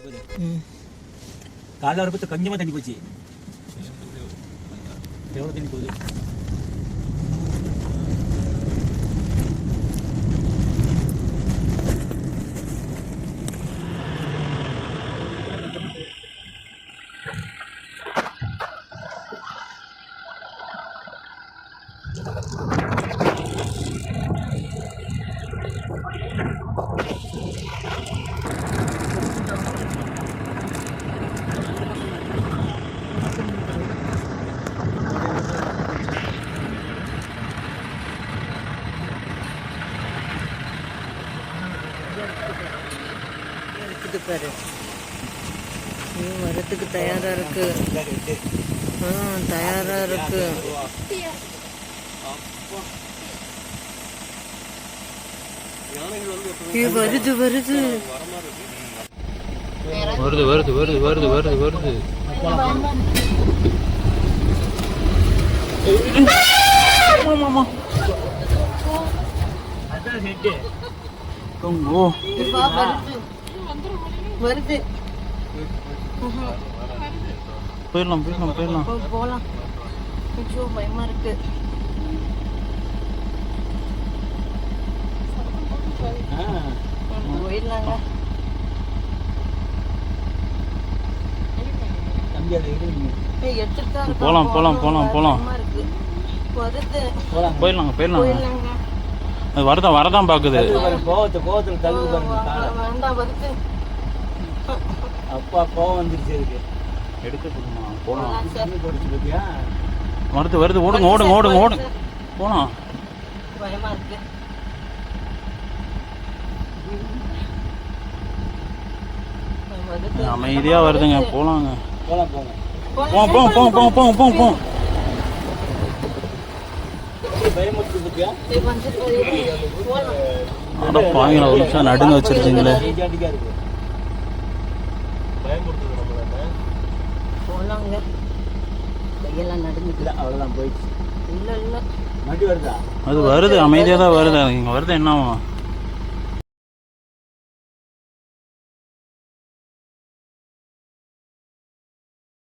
이거네. 응. 날라로부터 강제만 다닌 거지. 배우러 다닌 거지. இருக்குது பாரு. ஐயோ வரத்துக்கு தயாரா இருக்கு. ஆ தயாரா இருக்கு. வருது வருது. வருது வருது வருது வருது வருது வருது. அதான் வருது போயிடலாம் போயிடலாம் போயிடலாம் போகலாம் கொஞ்சம் பயமா இருக்கு போயிடலாங்க போலாம் போலாம் போலாம் போலாம் போயிடலாங்க போயிடலாங்க வரதான் வரதான் பாக்குது கோவத்தை கோவத்துல வருது அப்பா கோவம் வந்துருச்சு இருக்கு எடுத்து போடுமா போனோம் போடுச்சு பார்த்தியா மறுத்து வருது ஓடுங்க ஓடுங்க ஓடுங்க ஓடுங்க போனோம் பயமா இருக்கு. அமைதியா வருதுங்க. போலாங்க. போலாம் போங்க. போம் போம் போம் போம் போம் போம் நடுங்க வச்சிருக்கீங்களே. ஏஜாண்டிக்கா இருக்கு பயமுறுத்துது நம்மள போலாங்க. கையெல்லாம் நடுங்குது இல்லை அவ்வளோதான் போயிடுச்சு. இல்ல இல்ல. மறுபடியும் வருதா? அது வருது அமைதியாக தான் வருது. இங்கே வருது என்ன ஆகும்?